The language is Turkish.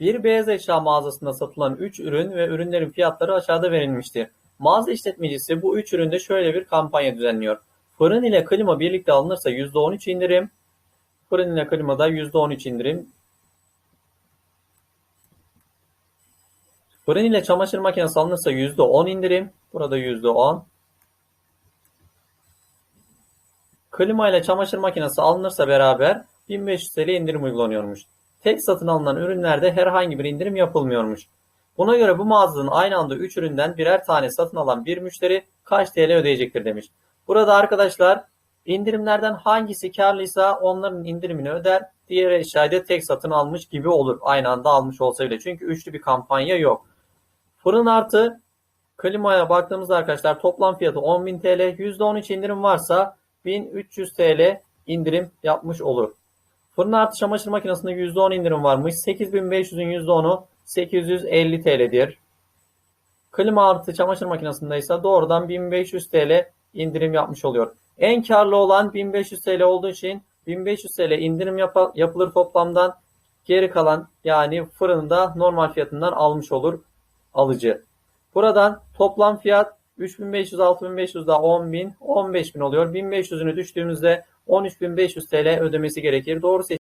Bir beyaz eşya mağazasında satılan 3 ürün ve ürünlerin fiyatları aşağıda verilmiştir. Mağaza işletmecisi bu 3 üründe şöyle bir kampanya düzenliyor. Fırın ile klima birlikte alınırsa %13 indirim. Fırın ile klimada %13 indirim. Fırın ile çamaşır makinesi alınırsa %10 indirim. Burada %10. Klima ile çamaşır makinesi alınırsa beraber 1500 TL indirim uygulanıyormuş. Tek satın alınan ürünlerde herhangi bir indirim yapılmıyormuş. Buna göre bu mağazanın aynı anda 3 üründen birer tane satın alan bir müşteri kaç TL ödeyecektir demiş. Burada arkadaşlar indirimlerden hangisi karlıysa onların indirimini öder. Diğer eşyayı tek satın almış gibi olur. Aynı anda almış olsa bile. Çünkü üçlü bir kampanya yok. Fırın artı klimaya baktığımızda arkadaşlar toplam fiyatı 10.000 TL. %13 indirim varsa 1300 TL indirim yapmış olur. Fırın artı çamaşır makinesinde %10 indirim varmış. 8500'ün %10'u 850 TL'dir. Klima artı çamaşır makinesinde ise doğrudan 1500 TL indirim yapmış oluyor. En karlı olan 1500 TL olduğu için 1500 TL indirim yap- yapılır toplamdan. Geri kalan yani fırında normal fiyatından almış olur alıcı. Buradan toplam fiyat 3500, 6500 daha 10.000, 15.000 oluyor. 1500'ünü düştüğümüzde 13.500 TL ödemesi gerekir. Doğru seçim